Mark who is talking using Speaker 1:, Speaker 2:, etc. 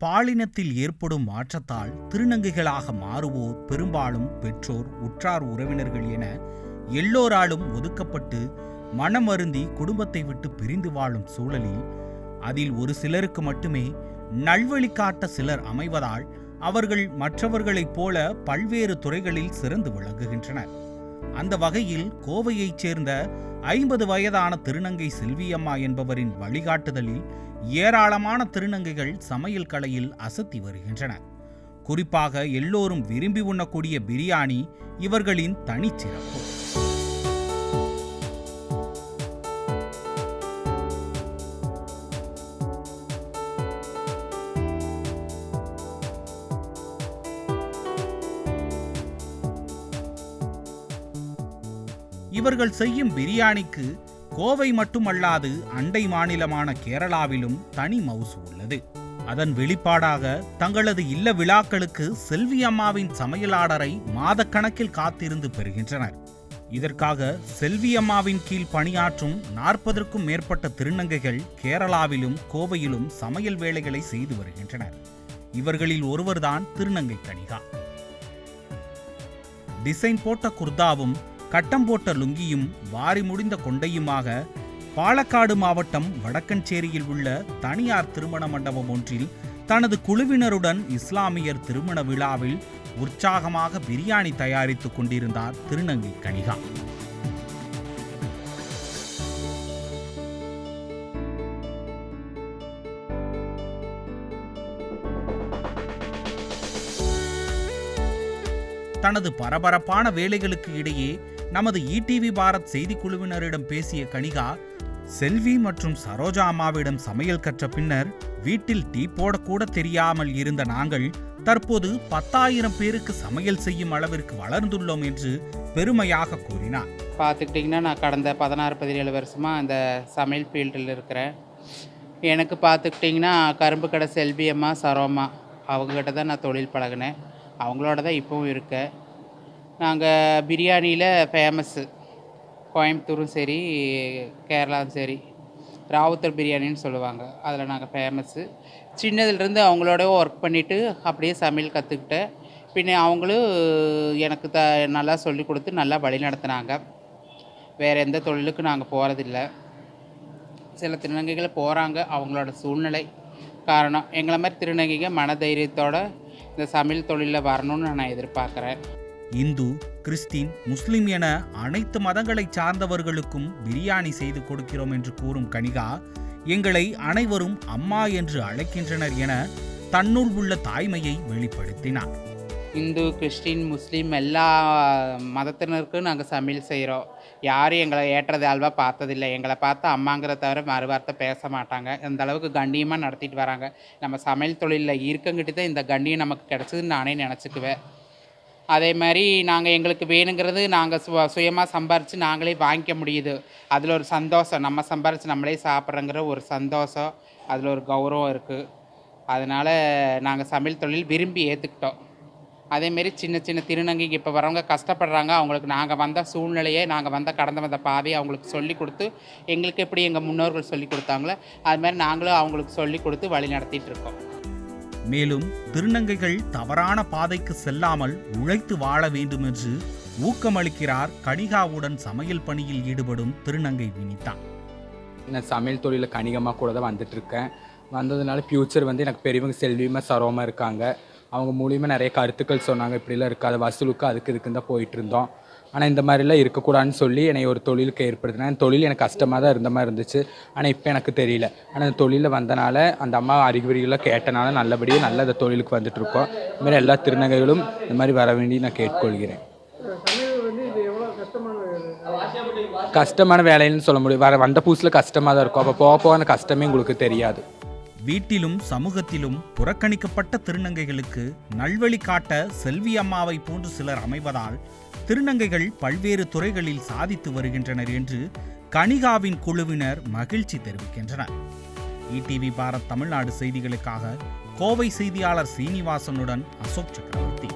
Speaker 1: பாலினத்தில் ஏற்படும் மாற்றத்தால் திருநங்கைகளாக மாறுவோர் பெரும்பாலும் பெற்றோர் உற்றார் உறவினர்கள் என எல்லோராலும் ஒதுக்கப்பட்டு மனம் அருந்தி குடும்பத்தை விட்டு பிரிந்து வாழும் சூழலில் அதில் ஒரு சிலருக்கு மட்டுமே நல்வழி காட்ட சிலர் அமைவதால் அவர்கள் மற்றவர்களைப் போல பல்வேறு துறைகளில் சிறந்து விளங்குகின்றனர். அந்த வகையில் கோவையைச் சேர்ந்த ஐம்பது வயதான திருநங்கை செல்வியம்மா என்பவரின் வழிகாட்டுதலில் ஏராளமான திருநங்கைகள் சமையல் கலையில் அசத்தி வருகின்றன. குறிப்பாக எல்லோரும் விரும்பி உண்ணக்கூடிய பிரியாணி இவர்களின் தனிச்சிறப்பு. இவர்கள் செய்யும் பிரியாணிக்கு கோவை மட்டுமல்லாது அண்டை மாநிலமான கேரளாவிலும் தனி மவுசு உள்ளது. அதன் வெளிப்பாடாக தங்களது இல்ல விழாக்களுக்கு செல்வி அம்மாவின் சமையலாடரை மாதக்கணக்கில் காத்திருந்து பெறுகின்றனர். இதற்காக செல்வி அம்மாவின் கீழ் பணியாற்றும் நாற்பதற்கும் மேற்பட்ட திருநங்கைகள் கேரளாவிலும் கோவையிலும் சமையல் வேலைகளை செய்து வருகின்றனர். இவர்களில் ஒருவர்தான் திருநங்கை கணிகா டிசைன் போட்ட குர்தாவும் கட்டம் போட்ட லுங்கியும் வாரி முடிந்த கொண்டையுமாக பாலக்காடு மாவட்டம் வடக்கஞ்சேரியில் உள்ள தனியார் திருமண மண்டபம் ஒன்றில் தனது குழுவினருடன் இஸ்லாமியர் திருமண விழாவில் உற்சாகமாக பிரியாணி தயாரித்துக் கொண்டிருந்தார் திருநங்கை கணிகா தனது பரபரப்பான வேலைகளுக்கு இடையே நமது இடிவி பாரத் செய்திக்குழுவினரிடம் பேசிய கனிகா செல்வி மற்றும் சரோஜா அம்மாவிடம் சமையல் கற்ற பின்னர் வீட்டில் டீ போடக்கூட தெரியாமல் இருந்த நாங்கள் தற்போது பத்தாயிரம் பேருக்கு சமையல் செய்யும் அளவிற்கு வளர்ந்துள்ளோம் என்று பெருமையாக கூறினார்.
Speaker 2: பார்த்துக்கிட்டிங்கன்னா நான் கடந்த பதினாறு பதினேழு வருஷமாக அந்த சமையல் ஃபீல்டில் இருக்கிறேன். எனக்கு பார்த்துக்கிட்டிங்கன்னா கரும்பு கடை செல்வி அம்மா சரோமா அவங்கக்கிட்ட தான் நான் தொழில் பழகினேன். அவங்களோட தான் இப்போவும் இருக்கேன். நாங்கள் பிரியாணியில் ஃபேமஸ்ஸு கோயம்புத்தூரும் சரி கேரளாவும் சரி ராவுத்தர் பிரியாணின்னு சொல்லுவாங்க. அதில் நாங்கள் ஃபேமஸ்ஸு சின்னதுலேருந்து அவங்களோட ஒர்க் பண்ணிவிட்டு அப்படியே சமையல் கற்றுக்கிட்டேன் பின்ன அவங்களும் எனக்கு த நல்லா சொல்லி கொடுத்து நல்லா வழி நடத்துனாங்க. வேறு எந்த தொழிலுக்கும் நாங்கள் போகிறதில்ல சில திருநங்கைகள் போகிறாங்க அவங்களோட சூழ்நிலை காரணம். எங்களை மாதிரி திருநங்கைகள் மனதைரியத்தோடு இந்த சமையல் தொழிலில் வரணும்னு நான் எதிர்பார்க்குறேன்.
Speaker 1: இந்து கிறிஸ்டின் முஸ்லிம் என அனைத்து மதங்களைச் சார்ந்தவர்களுக்கும் பிரியாணி செய்து கொடுக்கிறோம் என்று கூறும் கனிகா எங்களை அனைவரும் அம்மா என்று அழைக்கின்றனர் என தன்னுள் உள்ள தாய்மையை வெளிப்படுத்தினார்.
Speaker 2: இந்து கிறிஸ்டின் முஸ்லீம் எல்லா மதத்தினருக்கும் நாங்கள் சமையல் செய்கிறோம். யாரும் எங்களை ஏற்றதாழ்வாக பார்த்ததில்லை. எங்களை பார்த்து அம்மாங்கிற தவிர மறுவார்த்தை பேச மாட்டாங்க. இந்த அளவுக்கு கண்ணியமாக நடத்திட்டு வராங்க. நம்ம சமையல் தொழிலில் இருக்கங்கிட்டு தான் இந்த கண்ணியம் நமக்கு கிடச்சதுன்னு நானே நினச்சிக்குவேன். அதே மாதிரி நாங்கள் எங்களுக்கு வேணுங்கிறது நாங்கள் சு சுயமாக சம்பாரித்து நாங்களே வாங்கிக்க முடியுது. அதில் ஒரு சந்தோஷம். நம்ம சம்பாரித்து நம்மளே சாப்பிட்றங்கிற ஒரு சந்தோஷம். அதில் ஒரு கௌரவம் இருக்குது அதனால் நாங்கள் சமையல் தொழில் விரும்பி ஏற்றுக்கிட்டோம் அதேமாரி சின்ன சின்ன திருநங்கைக்கு இப்போ வரவங்க கஷ்டப்படுறாங்க. அவங்களுக்கு நாங்கள் வந்த சூழ்நிலையை நாங்கள் வந்த கடந்து வந்த பாதையை அவங்களுக்கு சொல்லி கொடுத்து எங்களுக்கு எப்படி எங்கள் முன்னோர்கள் சொல்லி கொடுத்தாங்களோ அது மாதிரி நாங்களும் அவங்களுக்கு சொல்லி கொடுத்து வழி நடத்திட்டு இருக்கோம்.
Speaker 1: மேலும் திருநங்கைகள் தவறான பாதைக்கு செல்லாமல் உழைத்து வாழ வேண்டும் என்று ஊக்கமளிக்கிறார் கணிகாவுடன் சமையல் பணியில் ஈடுபடும் திருநங்கை வினிதா.
Speaker 3: நான் சமையல் தொழிலில் கணிகமாக கூட தான் வந்துட்டு இருக்கேன் வந்ததுனால ஃப்யூச்சர் வந்து எனக்கு பெரியவங்க செல்வியுமே சரவமாக இருக்காங்க. அவங்க மூலியமாக நிறைய கருத்துக்கள் சொன்னாங்க. இப்படிலாம் இருக்காது. வசூலுக்கு அதுக்கு இதுக்குன்னு தான் போயிட்டு இருந்தோம் ஆனால் இந்த மாதிரிலாம் இருக்கக்கூடாதுன்னு சொல்லி என்னை ஒரு தொழிலுக்கு ஏற்படுத்தினேன் அந்த தொழில் எனக்கு கஷ்டமாக தான் இருந்த மாதிரி இருந்துச்சு. ஆனால் இப்போ எனக்கு தெரியல. ஆனால் அந்த தொழிலில் வந்தனால அந்த அம்மா அறிகுறிகளை கேட்டனால நல்லபடியாக நல்ல அந்த தொழிலுக்கு வந்துட்டு இருக்கோம். மாதிரி எல்லா திருநங்கைகளும் இந்த மாதிரி வர வேண்டி நான் கேட்டுக்கொள்கிறேன். கஷ்டமான வேலைன்னு சொல்ல முடியும். வர வந்த புதுசில் கஷ்டமாக தான் இருக்கும். அப்போ போக போக அந்த கஷ்டமே உங்களுக்கு தெரியாது.
Speaker 1: வீட்டிலும் சமூகத்திலும் புறக்கணிக்கப்பட்ட திருநங்கைகளுக்கு நல்வழி காட்ட செல்வி அம்மாவை போன்று சிலர் அமைவதால் திருநங்கைகள் பல்வேறு துறைகளில் சாதித்து வருகின்றனர் என்று கனிகாவின் குழுவினர் மகிழ்ச்சி தெரிவிக்கின்றனர். இடிவி பாரத் தமிழ்நாடு செய்திகளுக்காக கோவை செய்தியாளர் சீனிவாசனுடன் அசோக் சக்கரவர்த்தி.